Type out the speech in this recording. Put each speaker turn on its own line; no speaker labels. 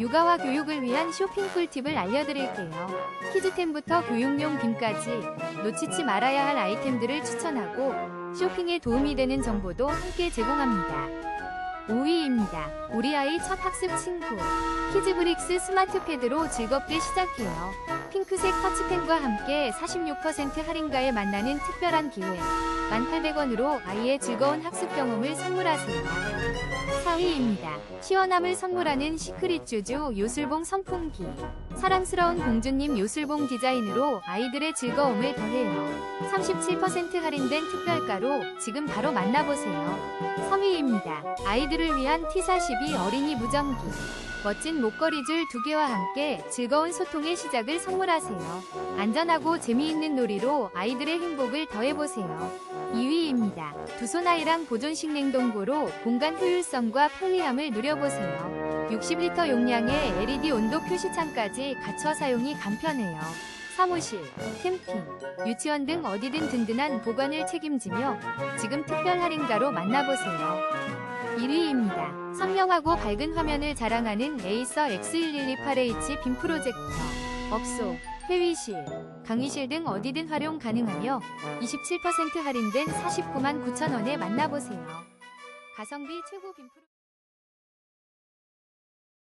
육아와 교육을 위한 쇼핑 꿀팁을 알려드릴게요. 키즈템부터 교육용 빔까지 놓치지 말아야 할 아이템들을 추천하고 쇼핑에 도움이 되는 정보도 함께 제공합니다. 5위입니다. 우리 아이 첫 학습 친구. 키즈브릭스 스마트 패드로 즐겁게 시작해요. 핑크색 터치펜과 함께 46% 할인가에 만나는 특별한 기회. 1,800원으로 아이의 즐거운 학습 경험을 선물하세요. 4위입니다. 시원함을 선물하는 시크릿 쭈쭈 요술봉 선풍기. 사랑스러운 공주님 요술봉 디자인으로 아이들의 즐거움을 더해요. 37% 할인된 특별가로 지금 바로 만나보세요. 3위입니다. 아이들을 위한 T42 어린이 무전기. 멋진 목걸이줄 두 개와 함께 즐거운 소통의 시작을 선물하세요. 안전하고 재미있는 놀이로 아이들의 행복을 더해보세요. 2위입니다. 두 손 아이랑 보존식 냉동고로 공간 효율성과 편리함을 누려보세요. 60리터 용량의 LED 온도 표시창까지 갖춰 사용이 간편해요. 사무실, 캠핑, 유치원 등 어디든 든든한 보관을 책임지며 지금 특별 할인가로 만나보세요. 1위입니다. 선명하고 밝은 화면을 자랑하는 에이서 X1128H 빔 프로젝터. 업소, 회의실, 강의실 등 어디든 활용 가능하며 27% 할인된 49만 9천 원에 만나보세요. 가성비 최고 빔 프로